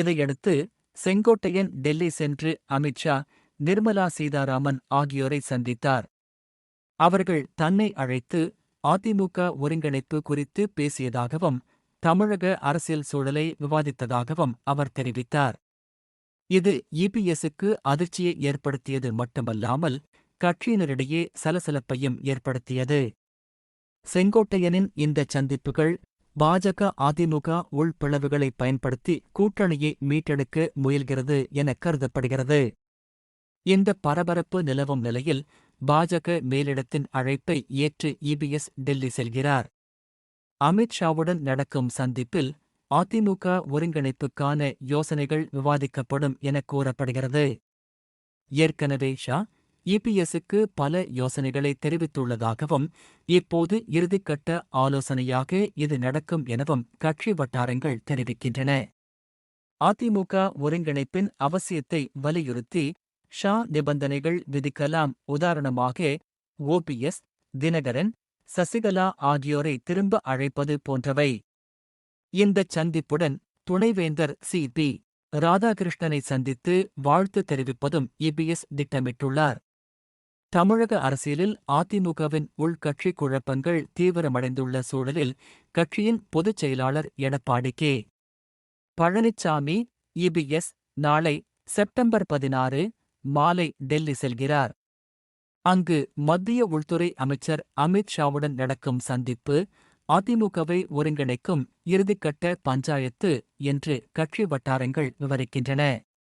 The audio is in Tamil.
இதையடுத்து செங்கோட்டையன் டெல்லி சென்று அமித்ஷா நிர்மலா சீதாராமன் ஆகியோரை சந்தித்தார். அவர்கள் தன்னை அழைத்து அதிமுக ஒருங்கிணைப்பு குறித்து பேசியதாகவும் தமிழக அரசியல் சூழலை விவாதித்ததாகவும் அவர் தெரிவித்தார். இது இபிஎஸ்க்கு அதிர்ச்சியை ஏற்படுத்தியது மட்டுமல்லாமல் கட்சியினரிடையே சலசலப்பையும் ஏற்படுத்தியது. செங்கோட்டையனின் இந்த சந்திப்புகள் பாஜக அதிமுக உள்பிளவுகளை பயன்படுத்தி கூட்டணியை மீட்டெடுக்க முயல்கிறது என கருதப்படுகிறது. இந்த பரபரப்பு நிலவும் நிலையில் பாஜக மேலிடத்தின் அழைப்பை ஏற்று இபிஎஸ் டெல்லி செல்கிறார். அமித்ஷாவுடன் நடக்கும் சந்திப்பில் அதிமுக ஒருங்கிணைப்புக்கான யோசனைகள் விவாதிக்கப்படும் என கூறப்படுகிறது. ஏற்கனவே ஷா இபிஎஸ்க்கு பல யோசனைகளை தெரிவித்துள்ளதாகவும் இப்போது இறுதிக்கட்ட ஆலோசனையாக இது நடக்கும் எனவும் கட்சி வட்டாரங்கள் தெரிவிக்கின்றன. அதிமுக ஒருங்கிணைப்பின் அவசியத்தை வலியுறுத்தி ஷா நிபந்தனைகள் விதிக்கலாம். உதாரணமாக ஓபிஎஸ் தினகரன் சசிகலா ஆகியோரை திரும்ப அழைப்பது போன்றவை. இந்தச் சந்திப்புடன் துணைவேந்தர் சி பி ராதாகிருஷ்ணனை சந்தித்து வாழ்த்து தெரிவிப்பதும் இபிஎஸ் திட்டமிட்டுள்ளார். தமிழக அரசியலில் அதிமுகவின் உள்கட்சி குழப்பங்கள் தீவிரமடைந்துள்ள சூழலில் கட்சியின் பொதுச் செயலாளர் எடப்பாடி கே. பழனிச்சாமி இபிஎஸ் நாளை செப்டம்பர் பதினாறு மாலை டெல்லி செல்கிறார். அங்கு மத்திய உள்துறை அமைச்சர் அமித் ஷாவுடன் நடக்கும் சந்திப்பு அதிமுகவை ஒருங்கிணைக்கும் இறுதிக்கட்ட பஞ்சாயத்து என்று கட்சி வட்டாரங்கள் விவரிக்கின்றன.